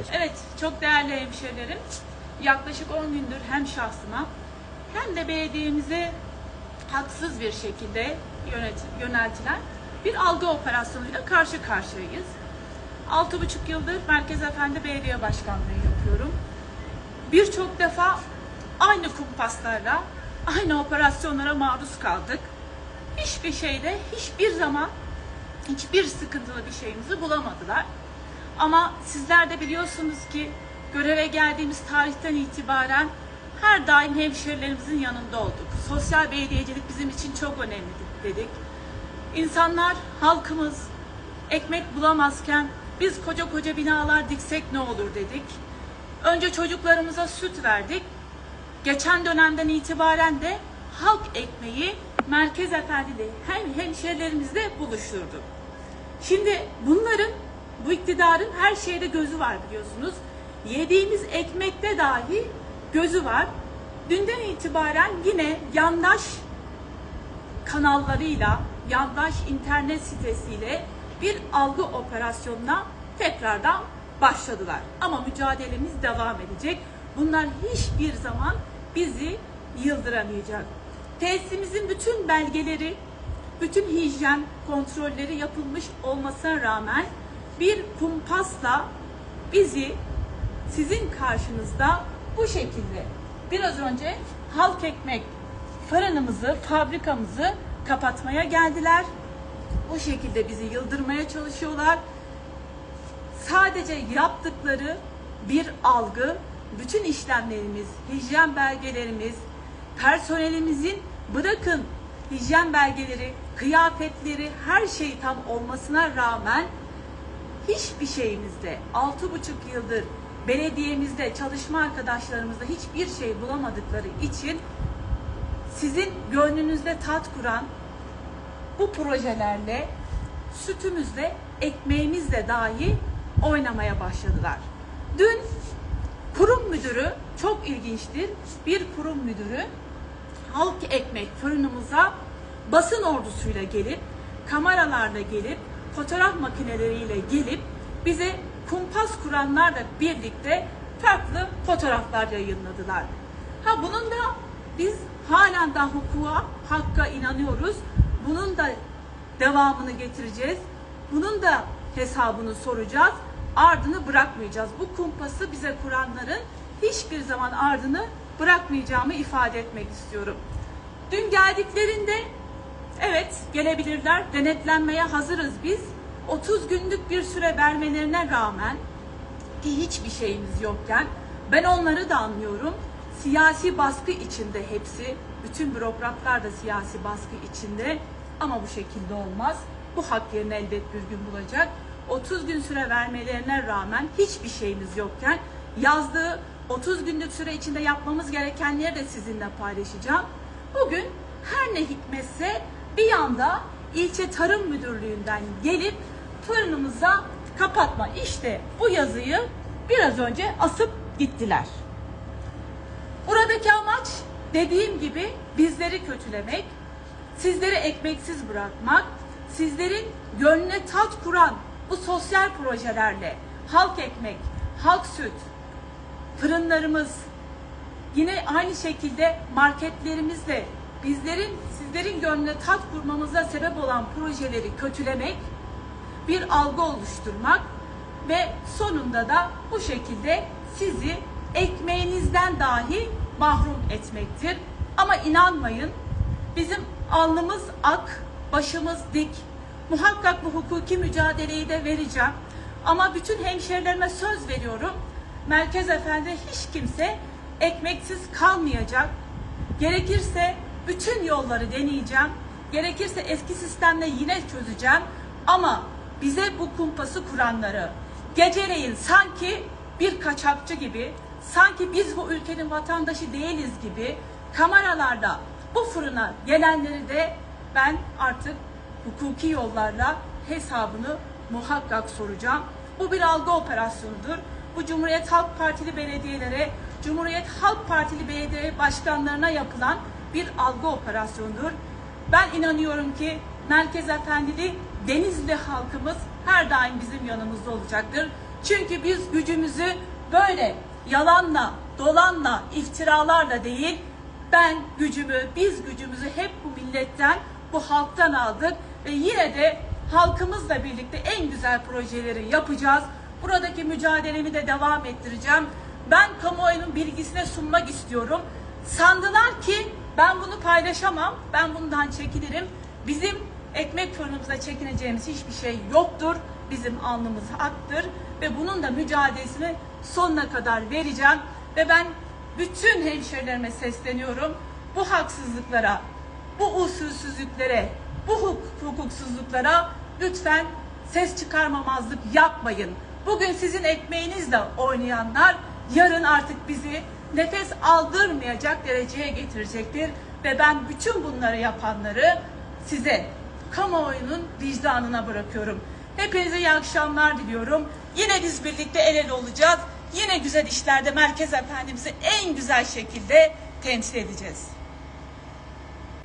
bize. Evet, çok değerli hemşehrilerim. Yaklaşık 10 gündür hem şahsıma hem de belediyemize haksız bir şekilde yöneltilen bir algı operasyonuyla karşı karşıyayız. 6,5 yıldır Merkez Efendi Belediye Başkanlığı yapıyorum. Birçok defa aynı kumpaslarla, aynı operasyonlara maruz kaldık. Hiçbir şeyde, hiçbir zaman hiçbir sıkıntılı bir şeyimizi bulamadılar. Ama sizler de biliyorsunuz ki göreve geldiğimiz tarihten itibaren her daim hemşerilerimizin yanında olduk. Sosyal belediyecilik bizim için çok önemli dedik. İnsanlar, halkımız ekmek bulamazken biz koca koca binalar diksek ne olur dedik. Önce çocuklarımıza süt verdik. Geçen dönemden itibaren de halk ekmeği Merkez Efendi'de hem hemşerilerimizle buluşturduk. Şimdi bunların, bu iktidarın her şeyde gözü var biliyorsunuz. Yediğimiz ekmekte dahi gözü var. Dünden itibaren yine yandaş kanallarıyla, yandaş internet sitesiyle bir algı operasyonuna tekrardan başladılar. Ama mücadelemiz devam edecek. Bunlar hiçbir zaman bizi yıldıramayacak. Tesisimizin bütün belgeleri, bütün hijyen kontrolleri yapılmış olmasına rağmen bir kumpasla bizi sizin karşınızda bu şekilde biraz önce halk ekmek fırınımızı, fabrikamızı kapatmaya geldiler. Bu şekilde bizi yıldırmaya çalışıyorlar. Sadece yaptıkları bir algı, bütün işlemlerimiz, hijyen belgelerimiz, personelimizin bırakın hijyen belgeleri, kıyafetleri, her şey tam olmasına rağmen hiçbir şeyimizde 6,5 yıldır belediyemizde çalışma arkadaşlarımızda hiçbir şey bulamadıkları için sizin gönlünüzde tat kuran bu projelerle sütümüzle ekmeğimizle dahi oynamaya başladılar. Dün kurum müdürü çok ilginçtir. Bir kurum müdürü halk ekmek fırınımıza basın ordusuyla gelip kameralarla gelip fotoğraf makineleriyle gelip bize kumpas kuranlarla birlikte farklı fotoğraflar yayınladılar. Ha bunun da biz halen daha hukuka, hakka inanıyoruz. Bunun da devamını getireceğiz. Bunun da hesabını soracağız. Ardını bırakmayacağız. Bu kumpası bize kuranların hiçbir zaman ardını bırakmayacağımı ifade etmek istiyorum. Dün geldiklerinde evet gelebilirler. Denetlenmeye hazırız biz. 30 günlük bir süre vermelerine rağmen ki hiçbir şeyimiz yokken ben onları da anlıyorum. Siyasi baskı içinde hepsi. Bütün bürokratlar da siyasi baskı içinde. Ama bu şekilde olmaz. Bu hak yerini elbet bir gün bulacak. 30 gün süre vermelerine rağmen hiçbir şeyimiz yokken yazdığı 30 günlük süre içinde yapmamız gerekenleri de sizinle paylaşacağım. Bugün her ne hikmetse bir yanda ilçe tarım müdürlüğünden gelip fırınımıza kapatma. İşte bu yazıyı biraz önce asıp gittiler. Buradaki amaç dediğim gibi bizleri kötülemek, sizleri ekmeksiz bırakmak, sizlerin gönlüne tat kuran bu sosyal projelerle halk ekmek, halk süt, fırınlarımız, yine aynı şekilde marketlerimizle bizlerin sizlerin gönlüne tat kurmamıza sebep olan projeleri kötülemek, bir algı oluşturmak ve sonunda da bu şekilde sizi ekmeğinizden dahi mahrum etmektir. Ama inanmayın bizim alnımız ak, başımız dik. Muhakkak bu hukuki mücadeleyi de vereceğim. Ama bütün hemşerilerime söz veriyorum. Merkez Efendi hiç kimse ekmeksiz kalmayacak. Gerekirse bütün yolları deneyeceğim. Gerekirse eski sistemle yine çözeceğim. Ama bize bu kumpası kuranları geceleyin sanki bir kaçakçı gibi, sanki biz bu ülkenin vatandaşı değiliz gibi kameralarda bu fırına gelenleri de ben artık hukuki yollarla hesabını muhakkak soracağım. Bu bir algı operasyonudur. Bu Cumhuriyet Halk Partili belediyelere, Cumhuriyet Halk Partili belediye başkanlarına yapılan bir algı operasyonudur. Ben inanıyorum ki Merkez Efendili Denizli halkımız her daim bizim yanımızda olacaktır. Çünkü biz gücümüzü böyle yalanla, dolanla, iftiralarla değil, ben gücümü, biz gücümüzü hep bu milletten, bu halktan aldık ve yine de halkımızla birlikte en güzel projeleri yapacağız. Buradaki mücadelemi de devam ettireceğim. Ben kamuoyunun bilgisine sunmak istiyorum. Sandılar ki ben bunu paylaşamam, ben bundan çekinirim. Bizim ekmek fırınımıza çekineceğimiz hiçbir şey yoktur. Bizim alnımız haktır ve bunun da mücadelesini sonuna kadar vereceğim. Ve ben bütün hemşerilerime sesleniyorum. Bu haksızlıklara, bu usulsüzlüklere, bu huk- hukuksuzluklara lütfen ses çıkarmamazlık yapmayın. Bugün sizin ekmeğinizle oynayanlar yarın artık bizi nefes aldırmayacak dereceye getirecektir. Ve ben bütün bunları yapanları size, kamuoyunun vicdanına bırakıyorum. Hepinize iyi akşamlar diliyorum. Yine biz birlikte el ele olacağız. Yine güzel işlerde Merkez Efendimiz'i en güzel şekilde temsil edeceğiz.